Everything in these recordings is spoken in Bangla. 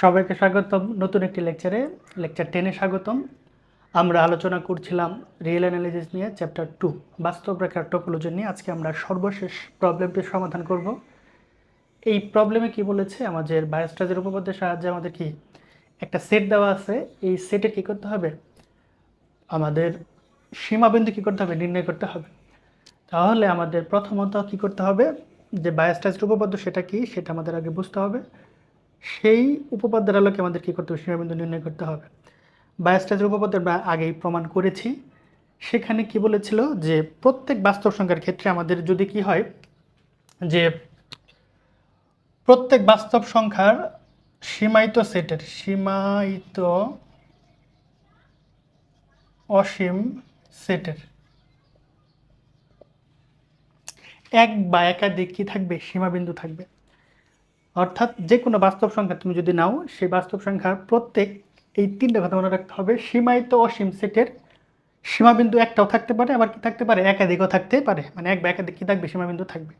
সবাইকে স্বাগতম। নতুন একটি লেকচারে লেকচার টেনে স্বাগতম। আমরা আলোচনা করছিলাম রিয়েল অ্যানালিসিস নিয়ে চ্যাপ্টার টু বাস্তব রেখার টোপোলজি নিয়ে। আজকে আমরা সর্বশেষ প্রবলেমটির সমাধান করব। এই প্রবলেমে কি বলেছে? আমাদের বায়োস্ট্রাজের উপপাদ্যের সাহায্যে আমাদের কি একটা সেট দেওয়া আছে। এই সেটে কি করতে হবে? আমাদের সীমাবিন্দু কি করতে হবে? নির্ণয় করতে হবে। তাহলে আমাদের প্রথমত কি করতে হবে? যে বায়োস্ট্রাজের উপপাদ্য সেটা কি? সেটা আমাদের আগে বুঝতে হবে। সেই উপপাদ্যের আলোকে আমাদের কী করতে হবে? সীমাবিন্দু নির্ণয় করতে হবে। বায়োস্ট্রাজের উপপাদ্য আমরা আগেই প্রমাণ করেছি। সেখানে কি বলেছিল যে, প্রত্যেক বাস্তব সংখ্যার ক্ষেত্রে আমাদের যদি কি হয়, যে প্রত্যেক বাস্তব সংখ্যার সীমায়িত সেটের, সীমায়িত অসীম সেটের এক বা একাধিক কি থাকবে? সীমাবিন্দু থাকবে। অর্থাৎ যে কোনো বাস্তব সংখ্যা তুমি যদি নাও, সেই বাস্তব সংখ্যার প্রত্যেক এই তিনটে কথা মনে রাখতে হবে। সীমায়িত অসীম সেটের সীমাবিন্দু একটাও থাকতে পারে, আবার কি থাকতে পারে? একাধিকও থাকতে পারে। মানে এক বা একাধিক কী থাকবে? সীমাবিন্দু থাকবে।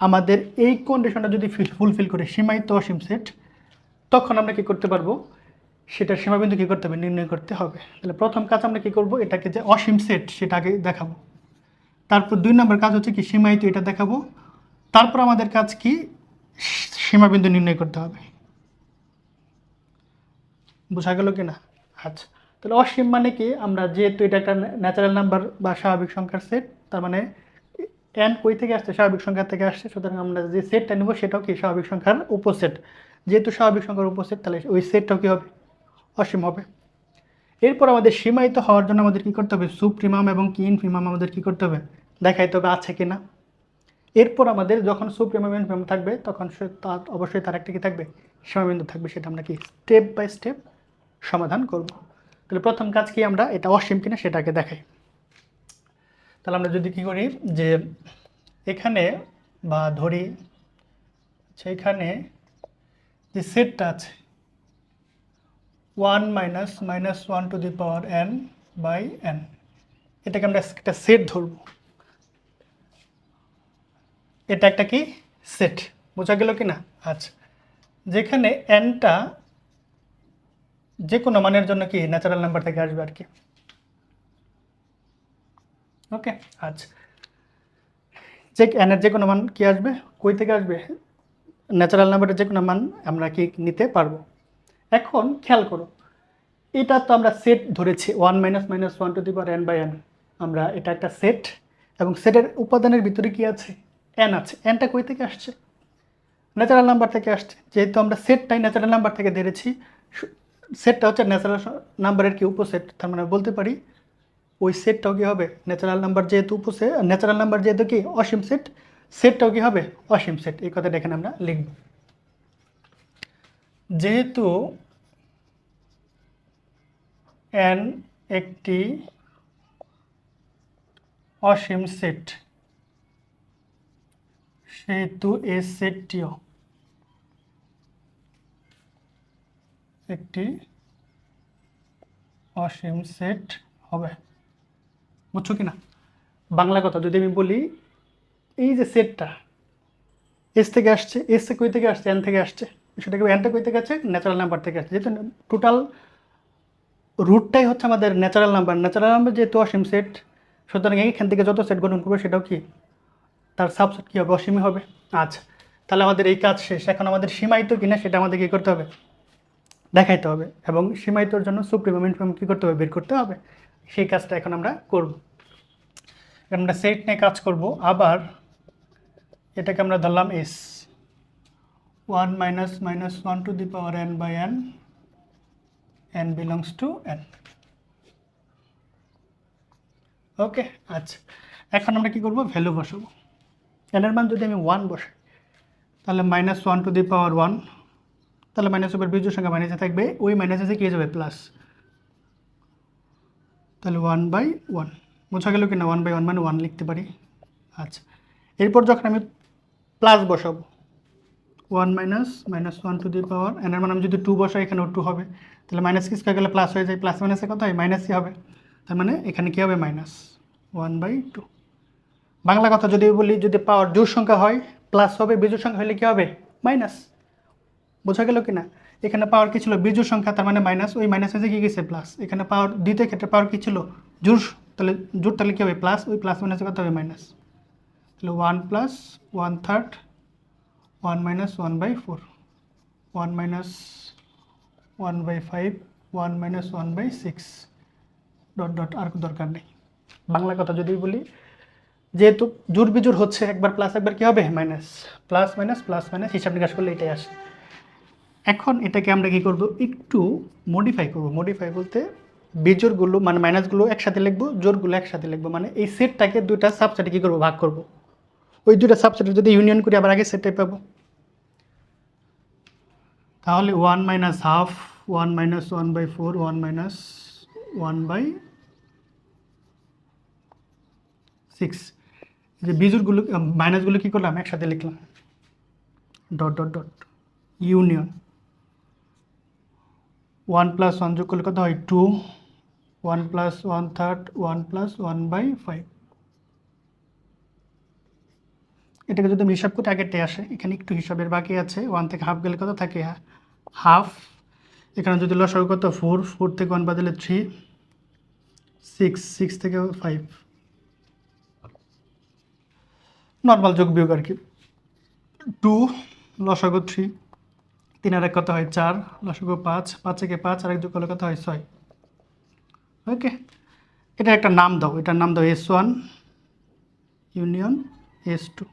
আমাদের এই কন্ডিশনটা যদি ফুলফিল করে সীমায়িত অসীম সেট তখন আমরা কি করতে পারব? সেটার সীমাবিন্দু কী করতে হবে? নির্ণয় করতে হবে। তাহলে প্রথম কাজ আমরা কি করব? এটাকে যে অসীম সেট সেটা আগে দেখাবো। তারপর দুই নম্বর কাজ হচ্ছে কি? সীমায়িত এটা দেখাবো। তারপর আমাদের কাজ কি? সীমাবিন্দু নির্ণয় করতে হবে। বোঝা গেল কি না আচ্ছা তাহলে অসীম মানে কি? আমরা যেহেতু এটা একটা ন্যাচারাল নাম্বার বা স্বাভাবিক সংখ্যার সেট তার মানে এন কই থেকে আসছে? স্বাভাবিক সংখ্যা থেকে আসছে। সুতরাং আমরা যে সেটটা নেব, সেটাও কি স্বাভাবিক সংখ্যার উপসেট? যেহেতু স্বাভাবিক সংখ্যার উপসেট, তাহলে ওই সেটটাও কী হবে? অসীম হবে। এরপর আমাদের সীমায়িত হওয়ার জন্য আমাদের কী করতে হবে? সুপ্রিমাম এবং কি ইনফিমাম আমাদের কী করতে হবে? দেখাইতে হবে আছে কি না এরপর আমাদের যখন সুপ্রিমাম ইনফিমাম থাকবে, তখন তার অবশ্যই তার একটা কি থাকবে? সীমাবিন্দু থাকবে, সেটা আমরা কি স্টেপ বাই স্টেপ সমাধান করব। তাহলে প্রথম কাজ কি আমরা, এটা অসীম কিনা সেটাকে দেখাই। তাহলে আমরা যদি কি করি, যে এখানে বা ধরি সেইখানে যে সেটটা আছে one minus minus one to the power n by n এটাকে আমরা একটা সেট ধরব। এটা একটা কি? সেট বোঝা গেল কি না আচ্ছা। যেখানে এনটা যে কোনো মানের জন্য কি ন্যাচারাল নাম্বার থেকে আসবে আর কি? ওকে আচ্ছা। যে এনের যে কোনো মান কি আসবে? কই থেকে আসবে? ন্যাচারাল নাম্বারের যে কোনো মান আমরা কি নিতে পারব? এখন খেয়াল করো, এটা তো আমরা সেট ধরেছি। One minus minus one to the power n by n আমরা এটা একটা সেট এবং সেটের উপাদানের ভিতরে কি আছে? এন আছে। এনটা কই থেকে আসছে? ন্যাচারাল নাম্বার থেকে আসছে। যেহেতু আমরা সেটটাই ন্যাচারাল নাম্বার থেকে ধরেছি সেটটা হচ্ছে ন্যাচারাল নাম্বারের কি উপসেট? তার মানে বলতে পারি, ওই সেটটাও কি হবে? ন্যাচারাল নাম্বার যেহেতু উপসেট ন্যাচারাল নাম্বার যেহেতু কি? অসীম সেট সেটটাও কি হবে? অসীম সেট এই কথাটা এখানে আমরা লিখব। যেহেতু এন একটি অসীম সেট সেহেতু এ সেটটিও একটি অসীম সেট হবে। বুঝছ কি না বাংলা কথা যদি আমি বলি, এই যে সেটটা এস থেকে আসছে এস কই থেকে আসছে এন থেকে আসছে, সেটাকে এনটা কই থেকে আসছে? ন্যাচারাল নাম্বার থেকে আসছে। যেহেতু টোটাল রুটটাই হচ্ছে আমাদের ন্যাচারাল নাম্বার ন্যাচারাল নাম্বার যেহেতু অসীম সেট, সুতরাং এইখান থেকে যত সেট গঠন করবে সেটাও কি? তার সাবসেট কী হবে? অসীমই হবে? আচ্ছা তাহলে আমাদের এই কাজ শেষ। এখন আমাদের সীমায়িত কিনা সেটা আমাদের কী করতে হবে? দেখাইতে হবে। এবং সীমায়িতর জন্য সুপ্রিম ইনফ্রিম কী করতে হবে? বের করতে হবে। সেই কাজটা এখন আমরা করব। আমরা সেট নিয়ে কাজ করব। আবার এটাকে আমরা ধরলাম S one minus minus one to the power n by n n belongs to n okay আচ্ছা। এখন আমরা কি করব? ভ্যালু বসাবো। এনের মান যদি আমি ওয়ান বসাই, তাহলে minus one to the power one তাহলে মাইনাস উপর বীজের সংখ্যা মাইনাসে থাকবে, ওই মাইনাসে কী হয়ে যাবে? প্লাস তাহলে ওয়ান বাই ওয়ান বোঝা গেল কি না ওয়ান বাই ওয়ান মানে ওয়ান লিখতে পারি। আচ্ছা। এরপর যখন আমি প্লাস বসাবো one minus minus one to the power এনের মানে আমি যদি টু বসাই, এখানেও টু হবে। তাহলে মাইনাস কি স্কোয়ার গেলে প্লাস হয়ে যায়? প্লাস মাইনাসে কত হয়? মাইনাসই হবে। তার মানে এখানে কী হবে? Minus one by two Bangla কথা যদি বলি, যদি পাওয়ার জোর সংখ্যা হয় প্লাস হবে বিজোর সংখ্যা হলে কী হবে? মাইনাস বোঝা গেল কি না এখানে পাওয়ার কি ছিল? বিজোড় সংখ্যা, তার মানে মাইনাস ওই মাইনাস এসে কি গেছে? প্লাস এখানে পাওয়ার, দ্বিতীয় ক্ষেত্রে পাওয়ার কি ছিল? জোর তাহলে জোর তাহলে কী হবে? প্লাস ওই প্লাস মাইনাসে কত হবে? মাইনাস তাহলে one plus one third one minus one by four one minus one by five one minus one by six dot dot আর দরকার নেই। বাংলা কথা যদি বলি যেহেতু জোর বিজোর হচ্ছে, একবার প্লাস একবার কী হবে? Minus plus minus plus minus হিসাব নিকাশ করলে এটাই আসে। এখন এটাকে আমরা কি করব? একটু মডিফাই করব। মডিফাই বলতে বিজোরগুলো মানে মাইনাসগুলো একসাথে লিখব, জোরগুলো একসাথে লিখব মানে এই সেটটাকে দুইটা সাবসেটে কী করব? ভাগ করব। ওই দুইটা সাবসেটে যদি ইউনিয়ন করি, আবার আগে সেটটাই পাবো। তাহলে one minus half one minus one by four one minus one by six যে বিজুরগুলো মাইনাসগুলো কী করলাম? একসাথে লিখলাম। Dot dot dot union one plus one যোগ করলে কত হয়? Two one plus one third one plus one by five এটাকে যদি আমি হিসাব করি আগেরটাই আসে। এখানে একটু হিসাবের বাকি আছে। ওয়ান থেকে হাফ গেলে কত থাকে? হাফ এখানে যদি লসাগু কত? ফোর ফোর থেকে ওয়ান বাদলে থ্রি সিক্স সিক্স থেকে ফাইভ নর্মাল যোগ বিয়োগ আর কি। টু লসাগু থ্রি তিন আর এক কত হয় চার, লসাগু পাঁচ পাঁচ থেকে পাঁচ আর এক যোগ করলে কত হয় ছয়। ওকে এটা একটা নাম দাও, এটার নাম দাও S one union S two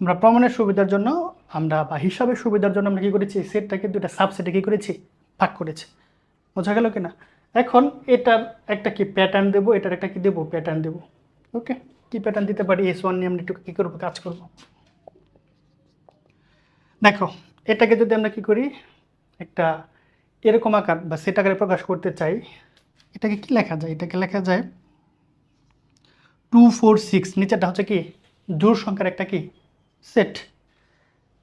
আমরা প্রমাণের সুবিধার জন্য, আমরা বা হিসাবের সুবিধার জন্য আমরা কী করেছি? সেটটাকে দুটা সাবসেটে কী করেছি? ভাগ করেছি। বোঝা গেল কি না এখন এটার একটা কি প্যাটার্ন দেবো? এটার একটা কি দেবো? প্যাটার্ন দেবো। ওকে, কি প্যাটার্ন দিতে পারি? এস ওয়ান নিয়ে আমরা একটু কী করব? কাজ করব। দেখো, এটাকে যদি আমরা কি করি? একটা এরকম আকার বা সেট আকারে প্রকাশ করতে চাই, এটাকে কি লেখা যায়? এটাকে লেখা যায় টু ফোর সিক্স নিচেটা হচ্ছে কি? জোর সংখ্যার একটা কি? সেট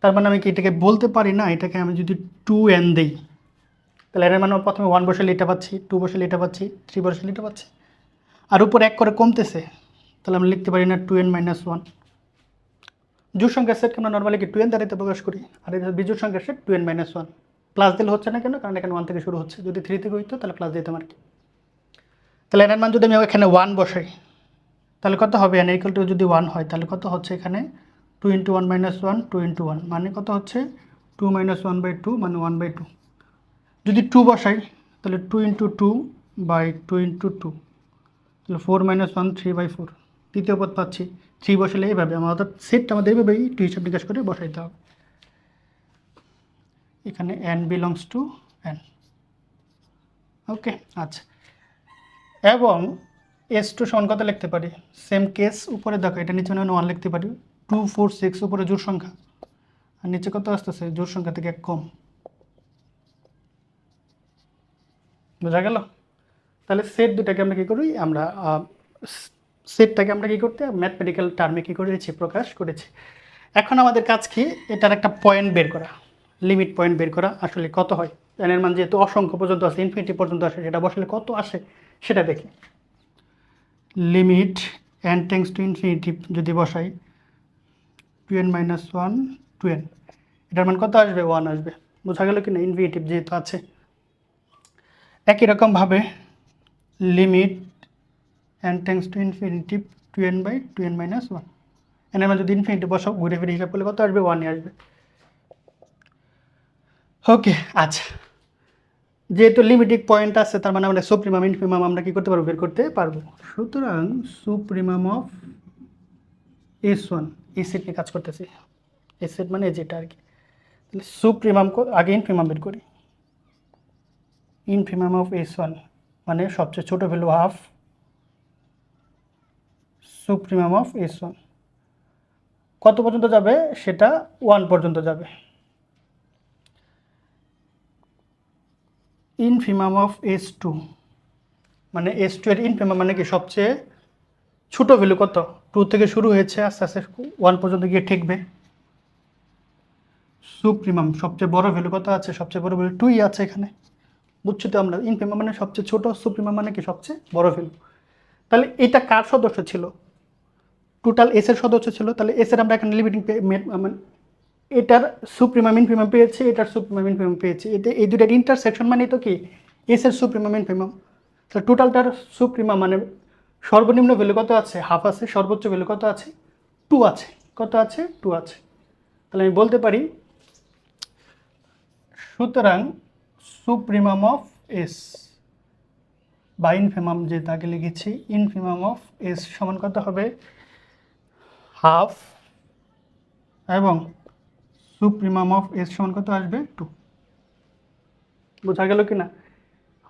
তার মানে আমি কি এটাকে বলতে পারি না? এটাকে আমি যদি টু এন দিই, তাহলে এর মানে প্রথমে ওয়ান বসে এটা পাচ্ছি টু বসে এটা পাচ্ছি থ্রি বসে এটা পাচ্ছি, আর উপর এক করে কমতেছে। তাহলে আমি লিখতে পারি না টু এন মাইনাস ওয়ান জোর সংখ্যার সেটকে আমরা নর্মালি কি টু এন দ্বারাইতে প্রকাশ করি? আর এটা বিজোর সংখ্যার set two n minus one plus দিলে হচ্ছে না কেন? কারণ এখানে ওয়ান থেকে শুরু হচ্ছে। যদি থ্রি থেকে হইতো, তাহলে প্লাস দিতাম আর কি। তাহলে এর মান যদি আমি এখানে ওয়ান বসাই, তাহলে কত হবে? এন ইকুয়াল টু যদি ওয়ান হয়, তাহলে কত হচ্ছে এখানে? Two into one minus one two into one মানে কত হচ্ছে? Two minus one by two মানে ওয়ান বাই টু যদি টু বসাই, তাহলে two into two by two into two তাহলে four minus one three by four তৃতীয় পদ পাচ্ছি। থ্রি বসালে এইভাবে আমার অর্থাৎ সেটটা আমাদের এইভাবেই টু হিসাব নিকাশ করে বসাইতে হবে। এখানে n belongs to n okay আচ্ছা। এবং এস টু সমান কত লিখতে পারি? সেম কেস উপরে দেখো, এটা নিচে মানে ওয়ান লিখতে পারি। টু ফোর সিক্স উপরে জোর সংখ্যা। আর নিচে কত আসতেছে? জোর সংখ্যা থেকে এক কম। বোঝা গেল? তাহলে সেট দুটাকে আমরা কী করি? আমরা সেটটাকে আমরা কী করতে ম্যাথমেটিক্যাল টার্মে কী করেছি? প্রকাশ করেছি। এখন আমাদের কাজ কি? এটার একটা পয়েন্ট বের করা লিমিট পয়েন্ট বের করা, আসলে কত হয়? এনের মান যেহেতু অসংখ্য পর্যন্ত আসে ইনফিনিটি পর্যন্ত আসে, সেটা বসলে কত আসে? সেটা দেখি। Limit n tends to infinity যদি বসাই two n minus one two n এটার মান কত আসবে? ওয়ান আসবে। বোঝা গেল কি না ইনফিনিটিভ যেহেতু আছে। একই রকমভাবে limit n tends to infinity two n by two n minus one এনের মান যদি ইনফিনিটি বসাও, ঘুরে ফিরে হিসাব করলে কত আসবে? ওয়ানই আসবে। ওকে আচ্ছা। যেহেতু লিমিটিং পয়েন্ট আছে, তার মানে আমরা সুপ্রিমাম ইনফিমাম আমরা কি করতে পারব? বের করতে পারব। সুতরাং সুপ্রিমাম অফ এস ওয়ান এই সেট নিয়ে কাজ করতেছি। এই সেট মানে যেটা আর কি। তাহলে সুপ্রিমাম আগে ইনফিমাম বের করি। ইনফিমাম অফ এস ওয়ান মানে সবচেয়ে ছোটো value half supremum of S one কত পর্যন্ত যাবে? সেটা ওয়ান পর্যন্ত যাবে। ইনফিমাম অফ এস টু মানে এস টু এর ইনফিমাম মানে কি? সবচেয়ে ছোটো ভ্যালু কত? টু থেকে শুরু হয়েছে, আস্তে আস্তে ওয়ান পর্যন্ত গিয়ে ঠেকবে। সুপ্রিমাম সবচেয়ে বড় ভ্যালু কত আছে? সবচেয়ে বড় ভ্যালু টুই আছে এখানে। বুঝছ তো আমরা? ইনফিমাম মানে সবচেয়ে ছোট সুপ্রিমাম মানে কি? সবচেয়ে বড় ভ্যালু তাহলে এটা কার সদস্য ছিল? টোটাল এস এর সদস্য ছিল, তাহলে এস এর আমরা এখানে লিমিটিং মানে এটার সুপ্রিমাম ইনফিমাম পেয়েছে, এটার সুপ্রিমাম ইনফিমাম পেয়েছে। এতে এই দুটার ইন্টারসেকশন মানে তো কি? এস এর সুপ্রিমাম ইনফিমাম তো টোটালটার সুপ্রিমাম মানে সর্বনিম্ন ভ্যালু কত আছে? হাফ আছে, সর্বোচ্চ ভ্যালু কত আছে? টু আছে। কত আছে? টু আছে। তাহলে আমি বলতে পারি, সুতরাং সুপ্রিমাম অফ এস বা ইনফিমাম যে তাকে লিখেছি ইনফিমাম অফ এস সমান কত হবে? হাফ এবং সুপ্রিমাম অফ এস সমান কত আসবে? টু বোঝা গেল কি না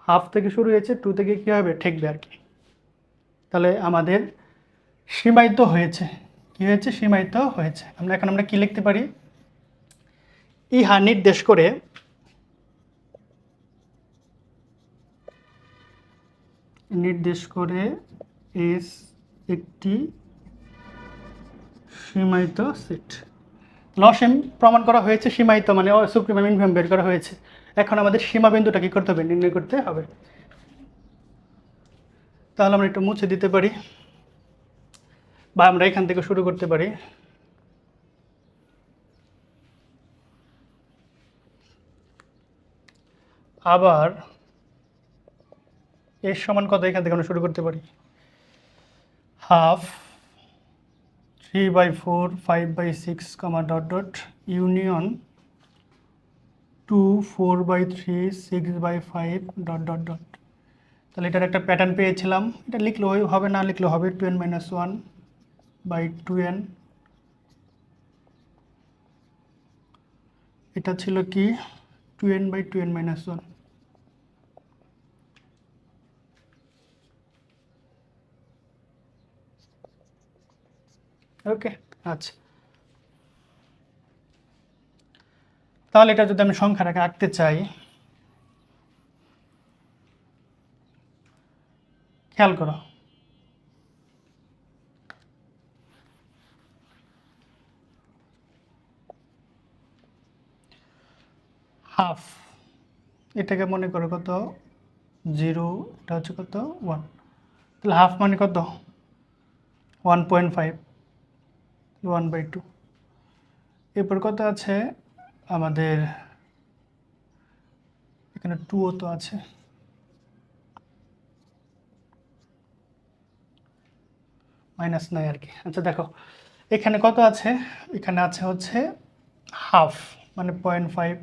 হাফ থেকে শুরু হয়েছে টু থেকে কী হবে? ঠেকবে আর কি। তাহলে আমাদের সীমায়িত হয়েছে। কী হয়েছে? সীমায়িত হয়েছে। আমরা এখন আমরা কী লিখতে পারি? ইহা নির্দেশ করে নির্দেশ করে এস একটি সীমায়িত সেট লসেম প্রমাণ করা হয়েছে, সীমায়িত মানে সুপ্রিমাম ইনফাম বের করা হয়েছে। এখন আমাদের সীমাবিন্দুটা কী করতে হবে? নির্ণয় করতে হবে। তাহলে আমরা একটু মুছে দিতে পারি, বা আমরা এখান থেকে শুরু করতে পারি। আবার এর সমান কত এখান থেকে আমরা শুরু করতে পারি? Half three by four five by six comma dot dot union two four by three six by five dot dot dot তাহলে এটার একটা প্যাটার্ন পেয়েছিলাম। এটা লিখলেও হবে না লিখলেও হবে। Two n minus one by two n এটা ছিল কি? Two n by two n minus one okay আচ্ছা। তাহলে এটা যদি আমি সংখ্যা রেখে আঁকতে চাই, খেয়াল করো। হাফ, এটাকে মনে করো কত? জিরো, এটা হচ্ছে কত? ওয়ান। তাহলে হাফ মানে কত? One point five. One by two এরপর কত আছে আমাদের, এখানে টুও তো আছে। মাইনাস নাই আর কি। আচ্ছা দেখো, এখানে কত আছে? এখানে আছে হচ্ছে হাফ মানে point five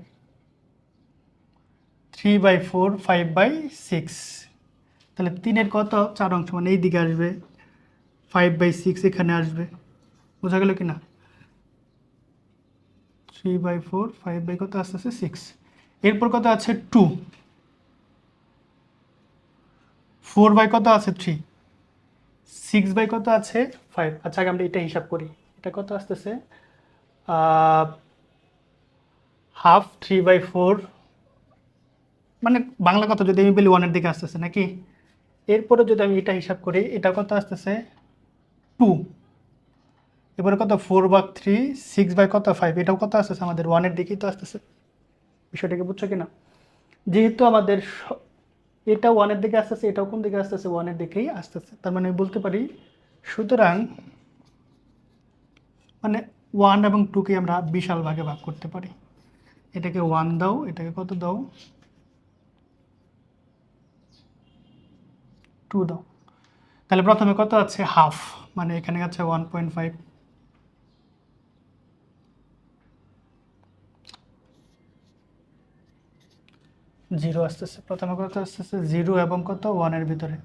three by four five by six তাহলে তিনের কত? চার অংশ মানে এই দিকে আসবে। ফাইভ বাই সিক্স এখানে আসবে। বোঝা গেল কি না three by four five by কত আস্তে আস্তে? সিক্স এরপর কত আছে? টু ফোর বাই কত আছে? থ্রি সিক্স বাই কত আছে? ফাইভ আচ্ছা আগে আমরা এটা হিসাব করি। এটা কত আসতেছে হাফ থ্রি বাই ফোর মানে বাংলা কথা যদি আমি বলি ওয়ানের দিকে আসতেছে নাকি? এরপরে যদি আমি এটা হিসাব করি, এটা কত আসতেছে টু এবারে কত? ফোর বা থ্রি সিক্স বাই কত? ফাইভ এটাও কত আসতেছে? আমাদের ওয়ানের দিকেই তো আসতেছে। বিষয়টাকে বুঝছ কিনা? যেহেতু আমাদের এটা ওয়ানের দিকে আসতেছে, এটাও কোন দিকে আসতেছে? ওয়ানের দিকেই আসতেছে। তার মানে আমি বলতে পারি, সুতরাং মানে ওয়ান এবং টুকে আমরা বিশাল ভাগে ভাগ করতে পারি। এটাকে ওয়ান দাও, এটাকে কত দাও? টু দাও। তাহলে প্রথমে কত আছে? হাফ মানে এখানে আছে ওয়ান পয়েন্ট ফাইভ জিরো আসতেছে। প্রথমে কত আসতেছে? জিরো এবং কত? ওয়ানের ভিতরে।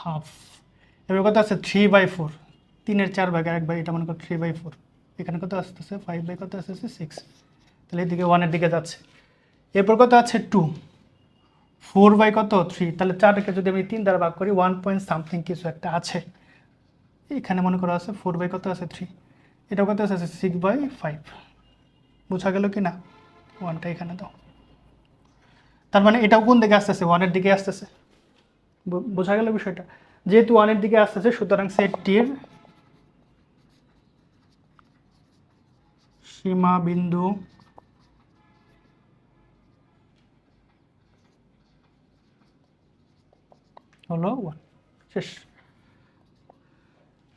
হাফ এবার কত আছে? থ্রি বাই ফোর তিনের চার ভাগে এক ভাগ, এটা মনে করো থ্রি বাই ফোর এখানে কত আসতেছে? ফাইভ বাই কত আসতেছে? সিক্স তাহলে এদিকে ওয়ানের দিকে যাচ্ছে। এরপর কত আছে? টু ফোর বাই কত? থ্রি তাহলে চারকে যদি আমি তিন দ্বারা ভাগ করি ওয়ান পয়েন্ট সামথিং কিছু একটা আছে। এখানে মনে করা আছে ফোর বাই কত আছে? থ্রি এটা কত আছে? সিক্স বাই ফাইভ বোঝা গেল কি না? ওয়ানটা এখানে দাও। তার মানে এটাও কোন দিকে আসতেছে? ওয়ানের দিকে আসতেছে। বোঝা গেল বিষয়টা? যেহেতু ওয়ানের দিকে আসতেছে, সুতরাং সেটটির সীমা বিন্দু হলো ওয়ান শেষ।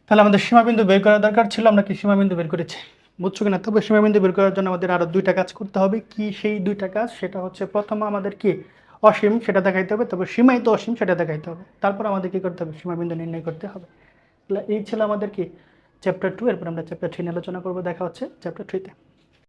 তাহলে আমাদের সীমাবিন্দু বের করা দরকার ছিল, আমরা কি সীমাবিন্দু বের করেছি? বুঝছ কিনা? তবে সীমাবিন্দু বের করার জন্য আমাদের আরও দুইটা কাজ করতে হবে। কি সেই দুইটা কাজ? সেটা হচ্ছে প্রথম আমাদের কি? অসীম, সেটা দেখাইতে হবে। তবে সীমায়িত অসীম, সেটা দেখাইতে হবে। তারপর আমাদের কী করতে হবে? সীমাবিন্দু নির্ণয় করতে হবে। এই ছিল আমাদের কি? চ্যাপ্টার টু এরপর আমরা চ্যাপ্টার থ্রি নিয়ে আলোচনা করব। দেখা হচ্ছে চ্যাপ্টার থ্রিতে